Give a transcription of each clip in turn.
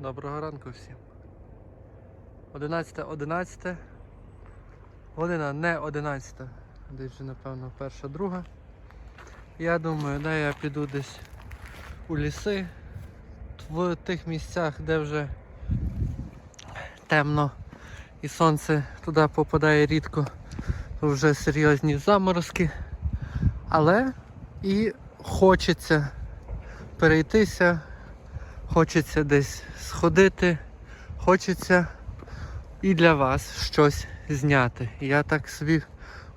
Доброго ранку всім. 11, 11. Година не 11, десь вже напевно перша, друга. Я думаю, де я піду десь у ліси, в тих місцях, де вже темно і сонце туди попадає рідко, то вже серйозні заморозки. Але і хочеться перейтися, хочеться десь сходити, хочеться і для вас щось зняти. Я так собі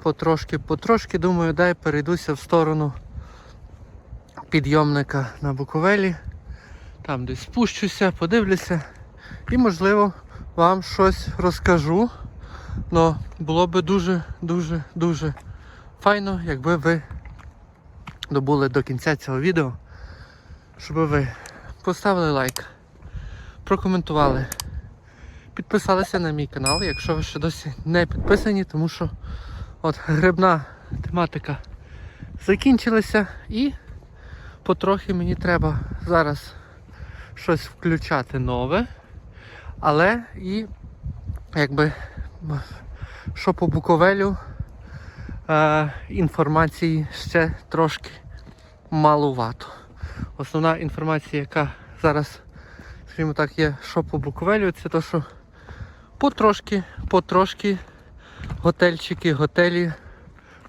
потрошки-потрошки думаю, дай перейдуся в сторону підйомника на Буковелі. Там десь спущуся, подивлюся і, можливо, вам щось розкажу. Но було би дуже-дуже дуже файно, якби ви добули до кінця цього відео, щоб ви поставили лайк, прокоментували, підписалися на мій канал, якщо ви ще досі не підписані, тому що от грибна тематика закінчилася і потрохи мені треба зараз щось включати нове, але і якби що по Буковелю е, інформації ще трошки малувато. Основна інформація, яка зараз, скажімо так, є, що по Буковелю, це то, що потрошки, потрошки готельчики, готелі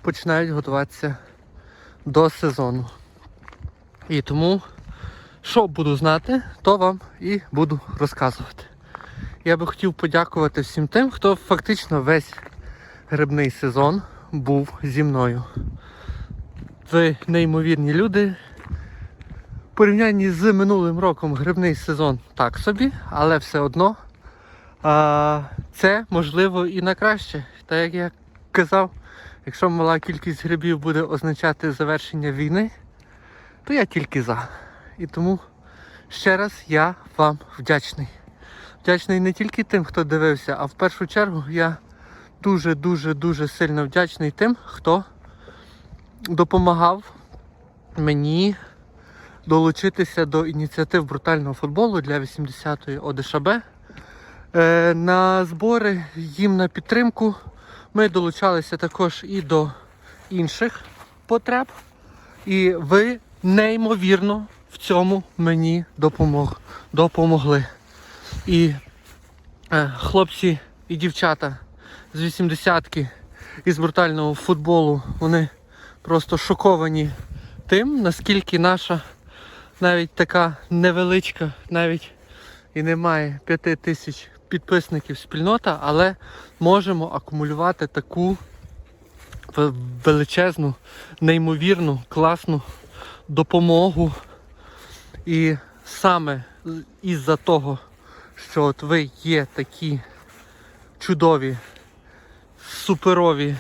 починають готуватися до сезону. І тому, що буду знати, то вам і буду розказувати. Я би хотів подякувати всім тим, хто фактично весь грибний сезон був зі мною. Ви неймовірні люди. В порівнянні з минулим роком грибний сезон так собі, але все одно а, це можливо і на краще. Та як я казав, якщо мала кількість грибів буде означати завершення війни, то я тільки за. І тому ще раз я вам вдячний. Вдячний не тільки тим, хто дивився, а в першу чергу я дуже-дуже дуже сильно вдячний тим, хто допомагав мені долучитися до ініціатив брутального футболу для 80-ї ОДШБ. Е, на збори їм на підтримку ми долучалися також і до інших потреб. І ви неймовірно в цьому мені допомог, допомогли. І е, хлопці і дівчата з 80-ки із брутального футболу, вони просто шоковані тим, наскільки наша навіть така невеличка, навіть і немає 5 тисяч підписників спільнота, але можемо акумулювати таку величезну, неймовірну, класну допомогу. І саме із-за того, що от ви є такі чудові, суперові,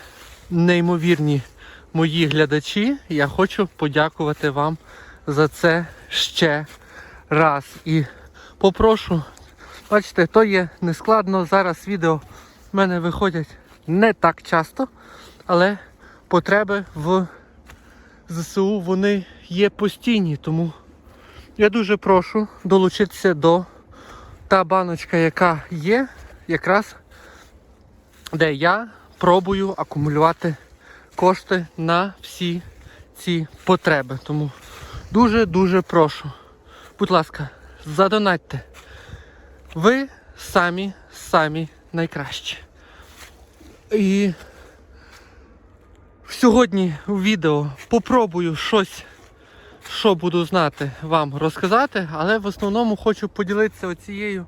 неймовірні мої глядачі, я хочу подякувати вам за це ще раз. І попрошу, бачите, то є нескладно. Зараз відео в мене виходять не так часто, але потреби в ЗСУ вони є постійні, тому я дуже прошу долучитися до та баночка, яка є, якраз де я пробую акумулювати кошти на всі ці потреби. Тому дуже-дуже прошу. Будь ласка, задонатьте. Ви самі самі найкращі. І сьогодні у відео попробую щось, що буду знати, вам розказати, але в основному хочу поділитися оцією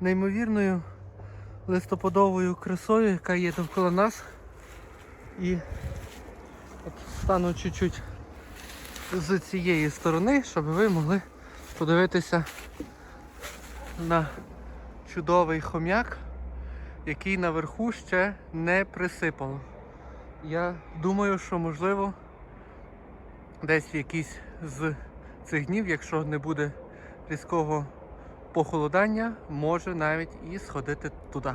неймовірною листопадовою красою, яка є довкола нас. І от стану чуть-чуть з цієї сторони, щоб ви могли подивитися на чудовий хом'як, який наверху ще не присипало. Я думаю, що можливо десь в якийсь з цих днів, якщо не буде різкого похолодання, може навіть і сходити туди.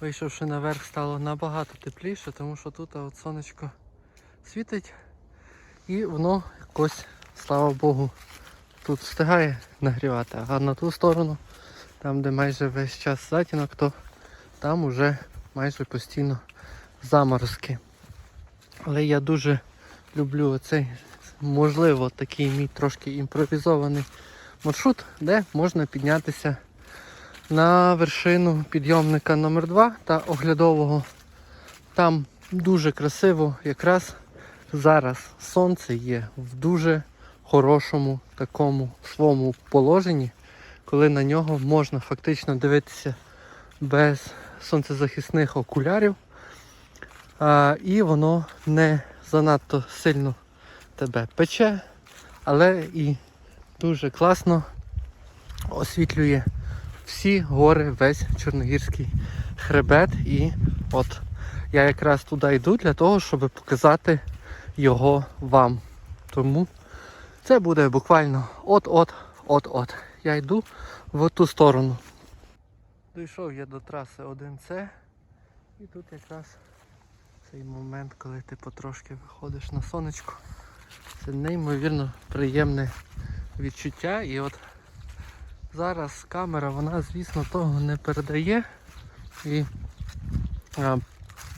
Вийшовши наверх, стало набагато тепліше, тому що тут от сонечко світить і воно якось, слава Богу, тут встигає нагрівати, а на ту сторону, там де майже весь час затінок, то там уже майже постійно заморозки. Але я дуже люблю оцей, можливо, такий мій трошки імпровізований маршрут, де можна піднятися на вершину підйомника номер 2 та оглядового. Там дуже красиво, якраз зараз сонце є в дуже хорошому такому своєму положенні, коли на нього можна фактично дивитися без сонцезахисних окулярів. А, і воно не занадто сильно тебе пече, але і дуже класно освітлює всі гори, весь Чорногірський хребет. І от я якраз туди йду для того, щоб показати його вам. Тому це буде буквально от-от, от-от. Я йду в ту сторону. Дійшов я до траси 1С і тут якраз цей момент, коли ти потрошки виходиш на сонечко. Це неймовірно приємне відчуття. І от зараз камера, вона, звісно, того не передає. І а,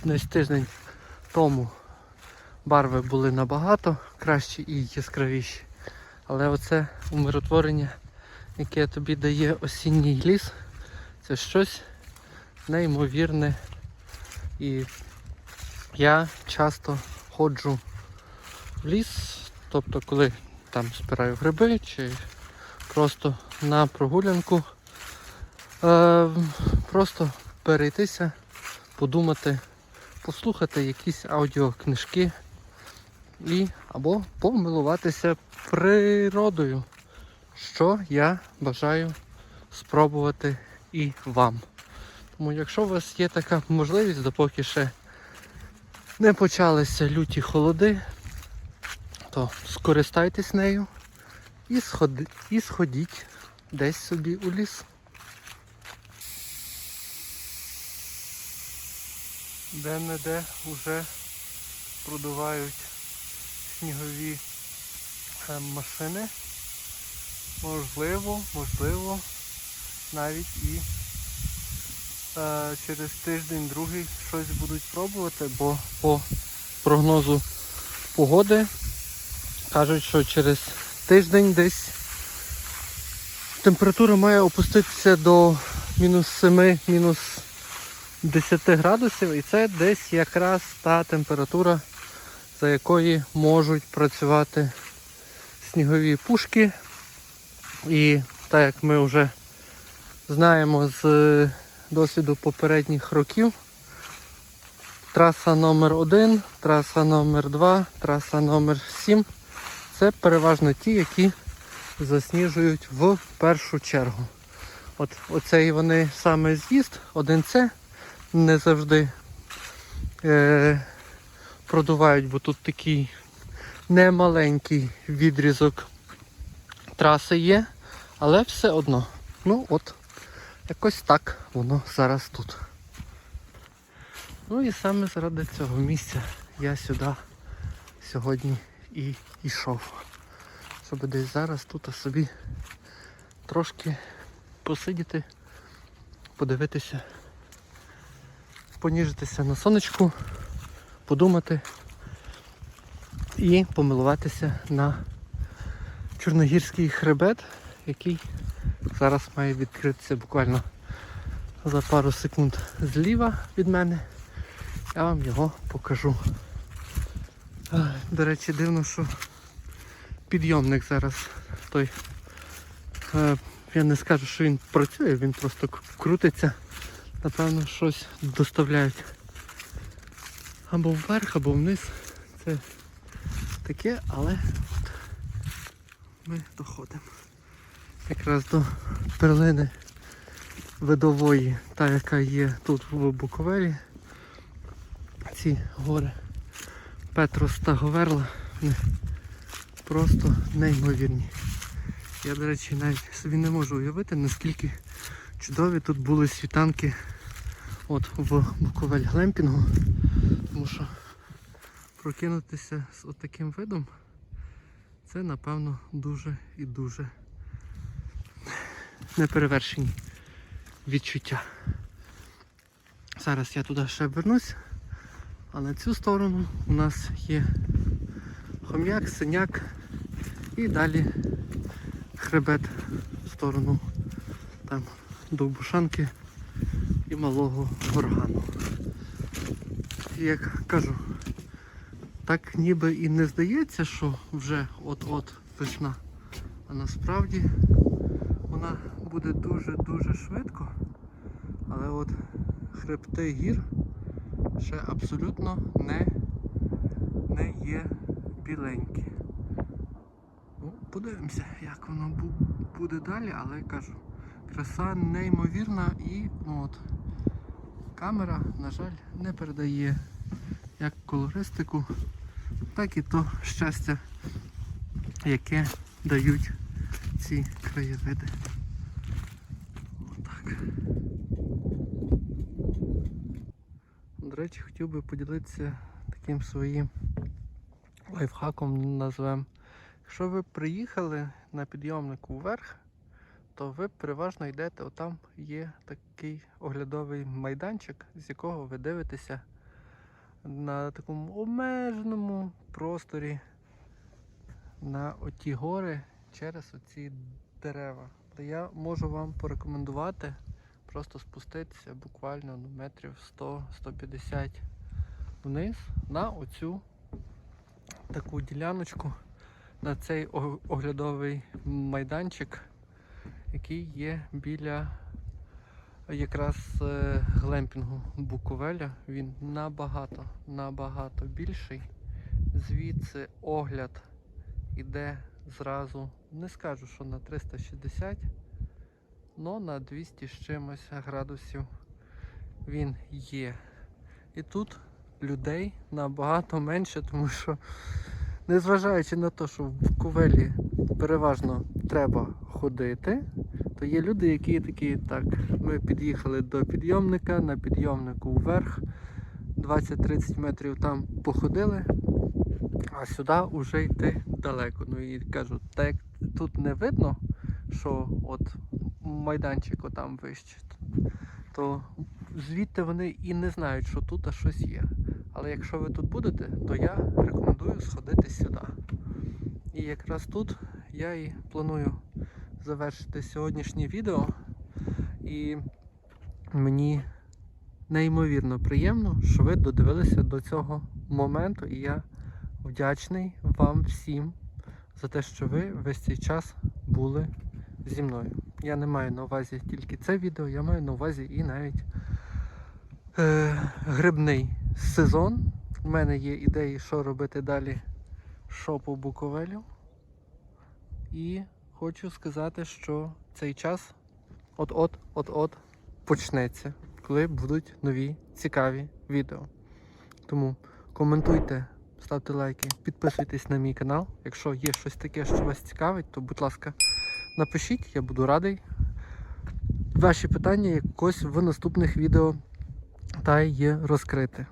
десь тиждень тому барви були набагато кращі і яскравіші. Але оце умиротворення, яке тобі дає осінній ліс, це щось неймовірне. І я часто ходжу в ліс, тобто коли там збираю гриби чи просто на прогулянку. Е, просто перейтися, подумати, послухати якісь аудіокнижки і або помилуватися природою, що я бажаю спробувати і вам. Тому якщо у вас є така можливість, допоки ще не почалися люті холоди, то скористайтесь нею і, сходи, і сходіть десь собі у ліс. Де-не-де вже продувають снігові е, машини. Можливо, можливо, навіть і е, через тиждень-другий щось будуть пробувати, бо по прогнозу погоди кажуть, що через тиждень десь температура має опуститися до мінус 7, мінус 10 градусів і це десь якраз та температура, за якої можуть працювати снігові пушки. І так як ми вже знаємо з досвіду попередніх років, траса номер 1 траса номер 2 траса номер 7 це переважно ті, які засніжують в першу чергу. От Оцей вони саме з'їзд, 1С, не завжди е, продувають, бо тут такий немаленький відрізок траси є, але все одно. Ну от, якось так воно зараз тут. Ну і саме заради цього місця я сюди сьогодні і йшов. Щоб десь зараз тут собі трошки посидіти, подивитися, поніжитися на сонечку, подумати і помилуватися на Чорногірський хребет, який зараз має відкритися буквально за пару секунд зліва від мене. Я вам його покажу. До речі, дивно, що підйомник зараз той. е, Я не скажу, що він працює, він просто крутиться. Напевно, щось доставляють. Або вверх, або вниз. Це таке, але от ми доходимо. Якраз до перлини видової, та яка є тут в Буковелі. Ці гори Петрос та Говерла вони просто неймовірні. Я, до речі, навіть собі не можу уявити, наскільки чудові тут були світанки от в Буковель Глемпінгу. Тому що прокинутися з отаким видом це напевно дуже і дуже неперевершені відчуття. Зараз я туди ще вернусь, а на цю сторону у нас є хом'як, синяк і далі хребет в сторону там Довбушанки і малого горгану. І як кажу, так ніби і не здається, що вже от-от весна. А насправді вона буде дуже-дуже швидко. Але от хребти гір ще абсолютно не, не є біленькі. Ну, подивимося, як воно буде далі, але кажу, краса неймовірна і ну, от, камера, на жаль, не передає як колористику, так і то щастя, яке дають ці краєвиди. Отак. До речі, хотів би поділитися таким своїм лайфхаком назвемо. Якщо ви приїхали на підйомнику вверх, то ви переважно йдете, отам є такий оглядовий майданчик, з якого ви дивитеся на такому обмеженому просторі на оті гори через оці дерева. То я можу вам порекомендувати просто спуститися буквально ну, метрів 100-150 вниз на оцю таку діляночку, на цей оглядовий майданчик, який є біля якраз е, глемпінгу Буковеля. Він набагато, набагато більший. Звідси огляд іде зразу, не скажу, що на 360, але на 200 з чимось градусів він є. І тут людей набагато менше, тому що, незважаючи на те, що в Буковелі переважно треба ходити, то є люди, які такі, так, ми під'їхали до підйомника, на підйомнику вверх, 20-30 метрів там походили, а сюди вже йти далеко. Ну і кажу, так як тут не видно, що от майданчик отам вище, то звідти вони і не знають, що тут щось є. Але якщо ви тут будете, то я рекомендую сходити сюди. І якраз тут я і планую завершити сьогоднішнє відео. І мені неймовірно приємно, що ви додивилися до цього моменту. І я вдячний вам всім за те, що ви весь цей час були зі мною. Я не маю на увазі тільки це відео, я маю на увазі і навіть е, грибний сезон. У мене є ідеї, що робити далі, що по Буковелю. І хочу сказати, що цей час от-от, от-от почнеться, коли будуть нові цікаві відео. Тому коментуйте, ставте лайки, підписуйтесь на мій канал. Якщо є щось таке, що вас цікавить, то будь ласка, напишіть, я буду радий. Ваші питання якось в наступних відео та є розкрити.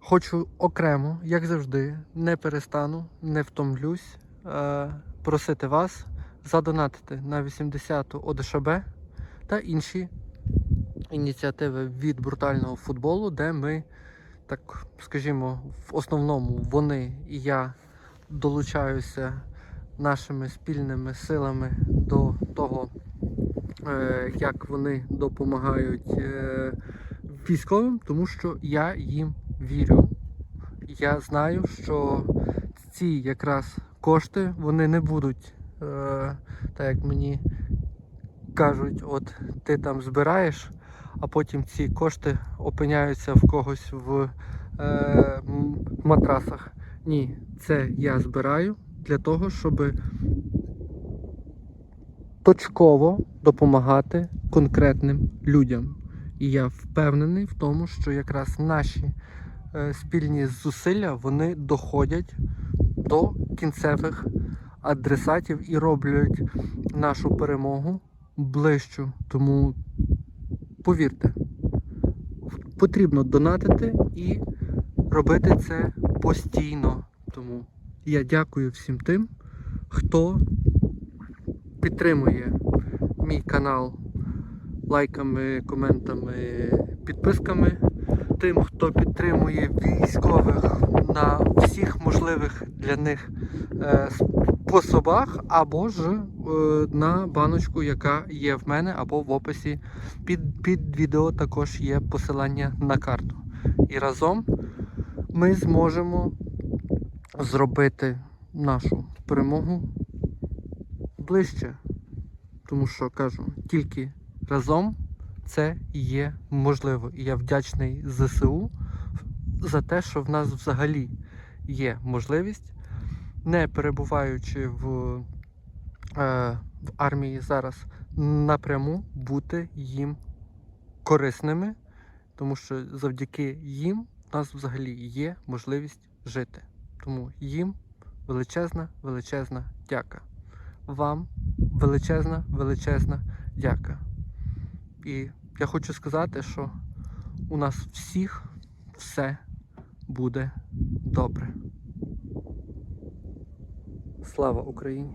Хочу окремо, як завжди, не перестану, не втомлюсь е, просити вас задонатити на 80-ту ОДШБ та інші ініціативи від брутального футболу, де ми, так скажімо, в основному вони і я долучаюся нашими спільними силами до того, е, як вони допомагають е, військовим, тому що я їм вірю. Я знаю, що ці якраз кошти вони не будуть, так як мені кажуть, от ти там збираєш, а потім ці кошти опиняються в когось в е, матрасах. Ні, це я збираю для того, щоб точково допомагати конкретним людям. І я впевнений в тому, що якраз наші е, спільні зусилля вони доходять до кінцевих адресатів і роблять нашу перемогу ближчу. Тому повірте, потрібно донатити і робити це постійно. Тому я дякую всім тим, хто підтримує мій канал лайками, коментами, підписками. Тим, хто підтримує військових на всіх можливих для них е, способах, або ж е, на баночку, яка є в мене, або в описі під, під відео також є посилання на карту. І разом ми зможемо зробити нашу перемогу ближче. Тому що кажу, тільки разом це є можливо. І я вдячний ЗСУ за те, що в нас взагалі є можливість, не перебуваючи в, е, в армії зараз напряму бути їм корисними, тому що завдяки їм в нас взагалі є можливість жити. Тому їм величезна, величезна дяка. Вам величезна, величезна дяка. І я хочу сказати, що у нас всіх все буде добре. Слава Україні!